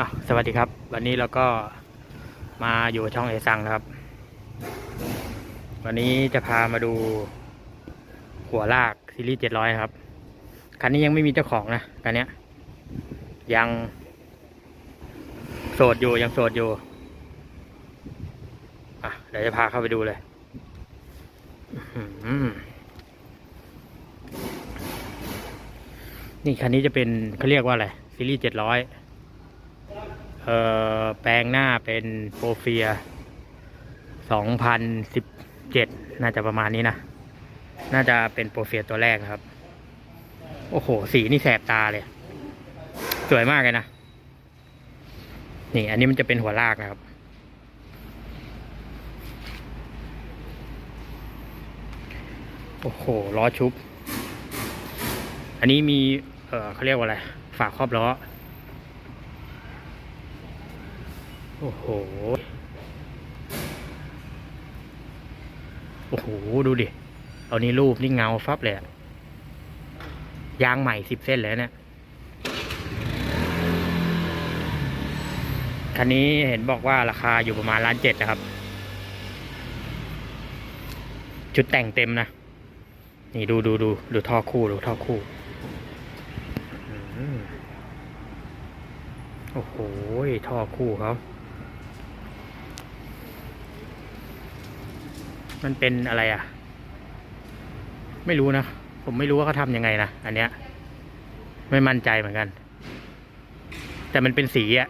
อะสวัสดีครับ วันนี้เราก็มาอยู่ช่องเอซังนะครับ วันนี้จะพามาดูหัวลากซีรีส์เจ็ดร้อยครับ คันนี้ยังไม่มีเจ้าของนะคันนี้ยังโสดอยู่ยังโสดอยู่อะเดี๋ยวจะพาเข้าไปดูเลยนี่คันนี้จะเป็นเขาเรียกว่าอะไรซีรีส์เจ็ดร้อย แปลงหน้าเป็นโปรเฟียสองพันสิบเจ็ดน่าจะประมาณนี้นะ น่าจะเป็นโปรเฟียตัวแรกครับ โอ้โห สีนี่แสบตาเลย สวยมากเลยนะ นี่ อันนี้มันจะเป็นหัวลากนะครับ โอ้โห ล้อชุบ อันนี้มี เออเขาเรียกว่าอะไร ฝาครอบล้อ โอ้โห โอ้โห ดูดิ เอานี้รูปนี่เงาฟับเลยอะยางใหม่สิบเส้นเลยเนี่ย คันนี้เห็นบอกว่าราคาอยู่ประมาณล้านเจ็ดนะครับ ชุดแต่งเต็มนะ นี่ดูดูดูดูท่อคู่ดูท่อคู่ โอ้โห ท่อคู่เขา มันเป็นอะไรอะ ไม่รู้นะ ผมไม่รู้ว่าเขาทำยังไงนะ อันเนี้ย ไม่มั่นใจเหมือนกัน แต่มันเป็นสีอะ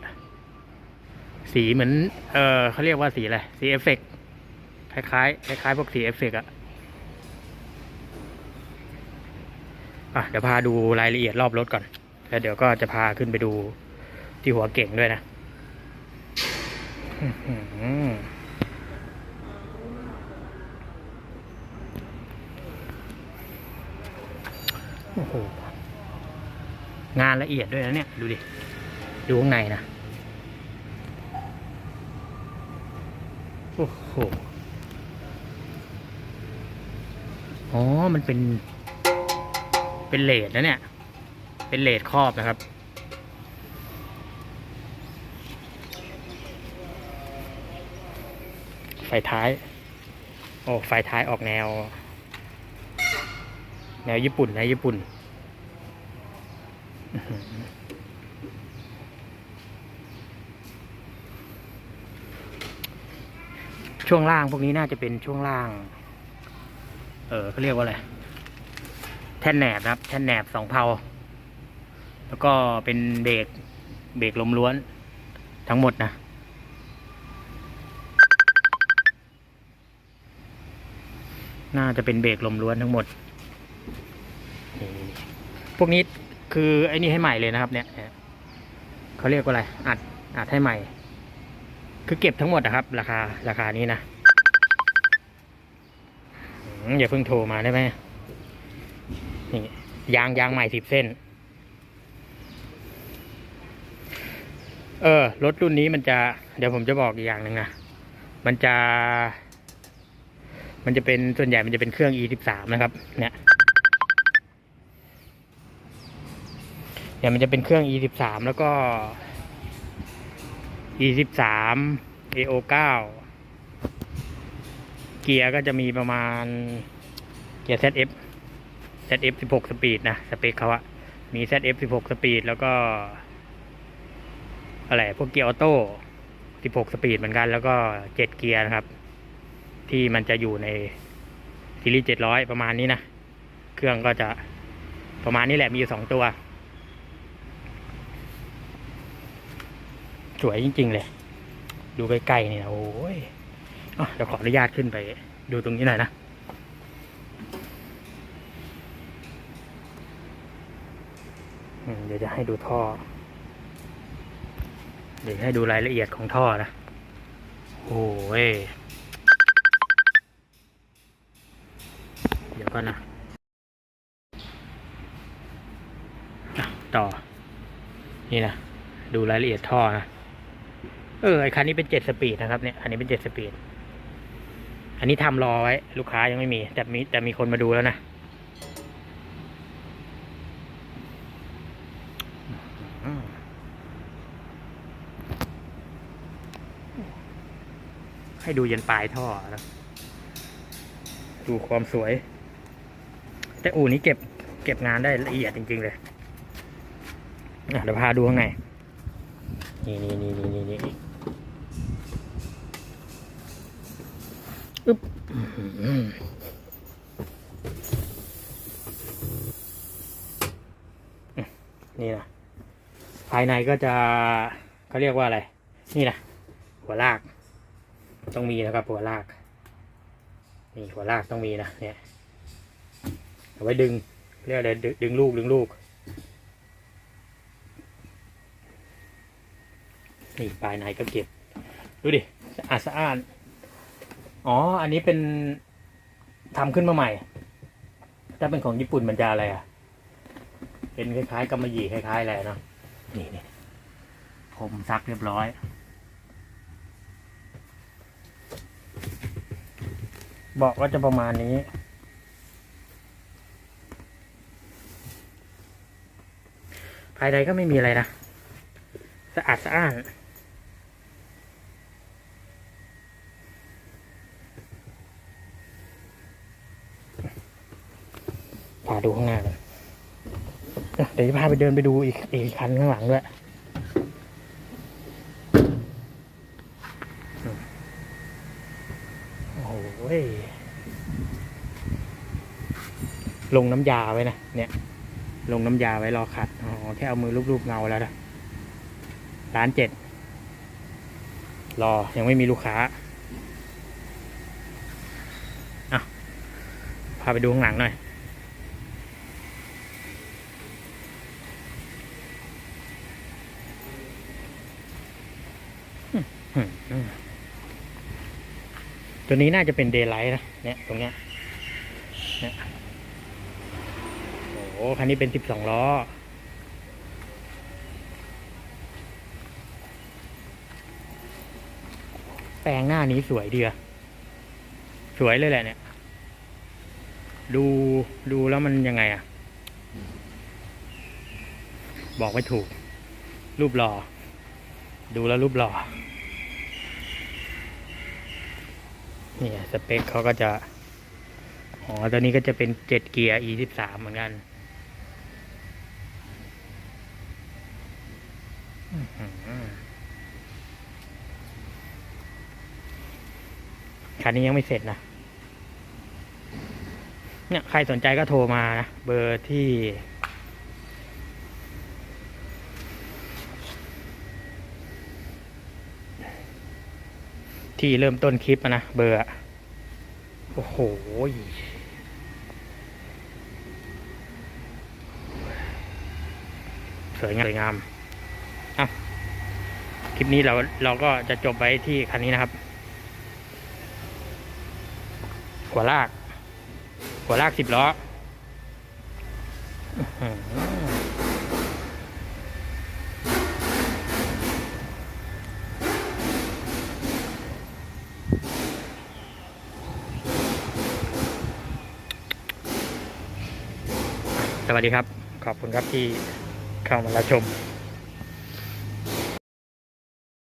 สีเหมือน เออเขาเรียกว่าสีอะไร สีเอฟเฟกต์คล้ายๆคล้ายพวกสีเอฟเฟกต์อะอะเดี๋ยวพาดูรายละเอียดรอบรถก่อน แล้วเดี๋ยวก็จะพาขึ้นไปดูที่หัวเก่งด้วยนะอื้อหือ โอ้โหงานละเอียดด้วยนะเนี่ย ดูดิ ดูข้างในนะ โอ้โห อ๋อ มันเป็น เป็นเลดนะเนี่ย เป็นเลดครอบนะครับ ไฟท้าย โอ้ ไฟท้ายออกแนว แนวญี่ปุ่นนะญี่ปุ่น ช่วงล่างพวกนี้น่าจะเป็นช่วงล่าง เออเขาเรียกว่าอะไร แท่นแหนบนะครับ แท่นแหนบสองเพาแล้วก็เป็นเบรกเบรกลมล้วนทั้งหมดนะน่าจะเป็นเบรกลมล้วนทั้งหมด พวกนี้คือไอ้นี่ให้ใหม่เลยนะครับ เนี่ยเขาเรียกว่าอะไร อัด อัดให้ใหม่ คือเก็บทั้งหมดนะครับ ราคา ราคานี้นะอย่าเพิ่งโทรมาได้ไหมนี่ยางยางใหม่สิบเส้น เออ รถรุ่นนี้มันจะ เดี๋ยวผมจะบอกอีกอย่างหนึ่งนะ มันจะ มันจะเป็นส่วนใหญ่มันจะเป็นเครื่อง e 1 3นะครับ เนี่ย เนี่ยมันจะเป็นเครื่อง e 1 3แล้วก็ e 1 3 ao 9เกียร์ก็จะมีประมาณเกียร์ zf zf 16สปีดนะ สเปคเขาอะมี zf 16สปีดแล้วก็ อะไร พวกเกียร์ออโต้16สปีดเหมือนกัน แล้วก็7เกียร์นะครับ ที่มันจะอยู่ในซีรีส์700ประมาณนี้นะ เครื่องก็จะประมาณนี้แหละมีอยู่สองตัว สวยจริง ๆ เลย ดูใกล้ๆนี่นะโอ้ยเดี๋ยวขออนุญาตขึ้นไป ดูตรงนี้หน่อยนะเดี๋ยวจะให้ดูท่อ เดี๋ยวให้ดูรายละเอียดของท่อนะ โอ้ย เดี๋ยวก่อนนะ ต่อ นี่นะ ดูรายละเอียดท่อนะ เออไอคันนี้เป็นเจ็ดสปีดนะครับเนี่ยอันนี้เป็นเจ็ดสปีด อันนี้ทำรอไว้ ลูกค้ายังไม่มี แต่มีแต่มีคนมาดูแล้วนะให้ดูยันปลายท่อนะดูความสวย แต่อู่นี้เก็บเก็บงานได้ละเอียดจริง ๆ เลยเดี๋ยวพาดูข้างใน นี่นี่นี่นี่นี่ นี่นะภายในก็จะเขาเรียกว่าอะไร นี่นะหัวลาก ต้องมีนะครับ หัวลาก นี่หัวลากต้องมีนะเนี่ยเอาไว้ดึงเรียกอะไรดึงดึงลูกดึงลูกนี่ปลายในก็เก็บ ดูดิสะอาดสะอาด อ๋อ อันนี้เป็นทำขึ้นมาใหม่ ถ้าเป็นของญี่ปุ่นมันจะอะไรอะ เป็นคล้ายๆกำมะหยี่คล้ายๆอะไรเนาะ นี่นี่ผมซักเรียบร้อยเบอกก็จะประมาณนี้ภายในก็ไม่มีอะไรนะ สะอาดสะอ้าน ดูข้างหน้ากันอะเดี๋ยวจะพาไปเดินไปดูอีกอีกคันข้างหลังด้วยโอ้โหยลงน้ำยาไว้นะเนี่ยลงน้ำยาไว้รอขัดอ๋อแค่เอามือลูบๆเงาแล้วนะร้านเจ็ดรอ ยังไม่มีลูกค้าอะพาไปดูข้างหลังหน่อย อืมอืม ตัวนี้น่าจะเป็นเดย์ไลท์นะ เนี่ย ตรงเนี้ย เนี่ย โอ้คันนี้เป็นสิบสองล้อ แปลงหน้านี้สวยดีอะสวยเลยแหละเนี่ย ดูดูแล้วมันยังไงอะบอกไม่ถูก รูปหล่อ ดูแล้วรูปหล่อ นี่สเปคเขาก็จะ อ๋อ ตัวนี้ก็จะเป็นเจ็ดเกียร์ e สิบสามเหมือนกันคันนี้ยังไม่เสร็จนะ เนี่ย ใครสนใจก็โทรมานะ เบอร์ที่ ที่เริ่มต้นคลิปนะเบอร์อโอ้โหสวยงามสวยงามอะคลิปนี้เราเราก็จะจบไว้ที่คันนี้นะครับ หัวลาก หัวลากสิบล้อ สวัสดีครับ ขอบคุณครับที่เข้ามารับชม